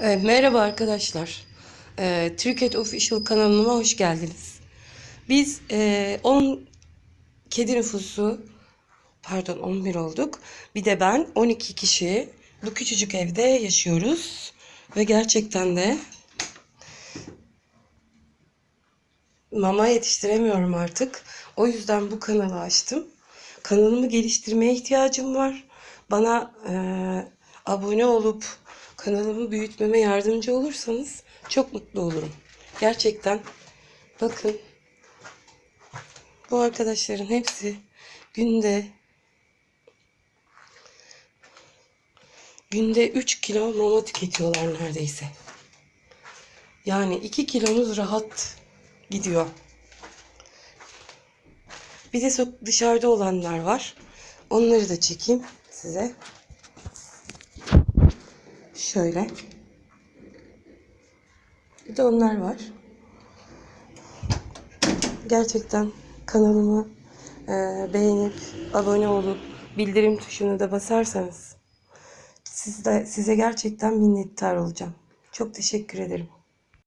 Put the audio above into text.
E, merhaba arkadaşlar. E, Cricket Official kanalıma hoş geldiniz. Biz e, 10 kedi nüfusu, pardon 11 olduk. Bir de ben 12 kişi bu küçücük evde yaşıyoruz. Ve gerçekten de mama yetiştiremiyorum artık. O yüzden bu kanalı açtım. Kanalımı geliştirmeye ihtiyacım var. Bana e, abone olup kanalımı büyütmeme yardımcı olursanız çok mutlu olurum. Gerçekten bakın bu arkadaşların hepsi günde günde 3 kilo mama tüketiyorlar neredeyse. Yani 2 kilomuz rahat gidiyor. Bir de dışarıda olanlar var. Onları da çekeyim size. Şöyle. Bir de onlar var. Gerçekten kanalımı e, beğenip abone olup bildirim tuşunu da basarsanız siz de, size gerçekten minnettar olacağım. Çok teşekkür ederim.